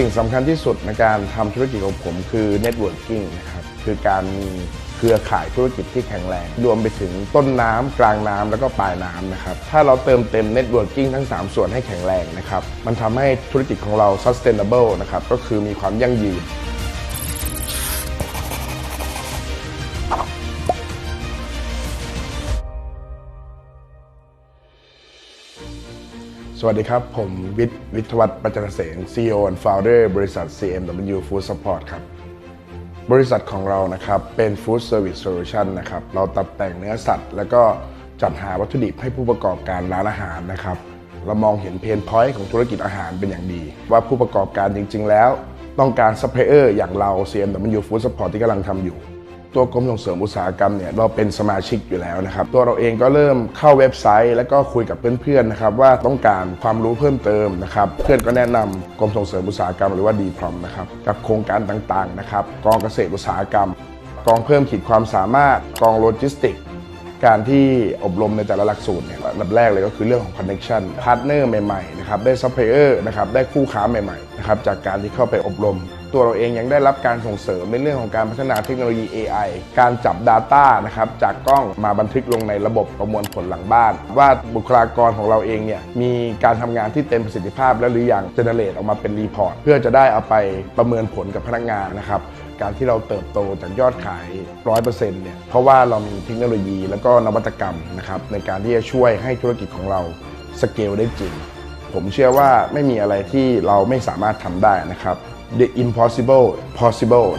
สิ่งสำคัญที่สุดในการทำธุรกิจของผมคือเน็ตเวิร์กิ่งนะครับคือการมีเครือข่ายธุรกิจที่แข็งแรง รวมไปถึงต้นน้ำกลางน้ำแล้วก็ปลายน้ำนะครับ ถ้าเราเติมเต็มเน็ตเวิร์กิ่งทั้ง 3 ส่วนให้แข็งแรงนะครับ มันทำให้ธุรกิจของเรา sustainable นะครับ ก็คือมีความยั่งยืน วัสดีครับ ผมวิทย์วิทยวัฒน์ปัจจเกษม CEO and Founder บริษัท CMW Food Support ครับ บริษัทของเรานะครับ เป็น Food Service Solution นะครับ เราตัดแต่งเนื้อสัตว์ แล้วก็จัดหาวัตถุดิบให้ผู้ประกอบการร้านอาหารนะครับ เรามองเห็นเพนพอยต์ของธุรกิจอาหารเป็นอย่างดี ว่าผู้ประกอบการจริง ๆ แล้ว ต้องการซัพพลายเออร์อย่างเรา CMW Food Support ที่กำลังทำอยู่ ตัวกรมส่งเสริมอุตสาหกรรมเนี่ยเราเป็นสมาชิกอยู่แล้วนะครับ ตัวเราเองก็เริ่มเข้าเว็บไซต์ แล้วก็คุยกับเพื่อนๆนะครับว่าต้องการความรู้เพิ่มเติมนะครับ เพื่อนก็แนะนำกรมส่งเสริมอุตสาหกรรมหรือว่าดีพรอมนะครับกับโครงการต่างๆนะครับกองเกษตรอุตสาหกรรม กองเพิ่มขีดความสามารถกองโลจิสติกการที่อบรมในแต่ละหลักสูตรเนี่ยอันดับแรกเลยก็คือเรื่องของ connection พาร์ทเนอร์ใหม่ๆนะครับได้ซัพพลายเออร์นะครับได้คู่ค้าใหม่ๆนะครับจากการที่เข้าไปอบรม ตัวเราเองยังได้รับการส่งเสริมในเรื่องของการพัฒนาเทคโนโลยี AI การจับ Data นะครับจากกล้องมาบันทึกลงในระบบประมวลผลหลังบ้าน ว่าบุคลากรของเราเองเนี่ยมีการทำงานที่เต็มประสิทธิภาพแล้วหรือยังเจเนเรตออกมาเป็นรีพอร์ตเพื่อจะได้เอาไปประเมินผลกับพนักงานนะครับการที่เราเติบโตจากยอดขาย 100%เนี่ยเพราะว่าเรามีเทคโนโลยีแล้วก็นวัตกรรมนะครับในการที่จะช่วยให้ธุรกิจของเราสเกลได้จริง ผมเชื่อว่าไม่มีอะไรที่เราไม่สามารถทำได้นะครับ The impossible possible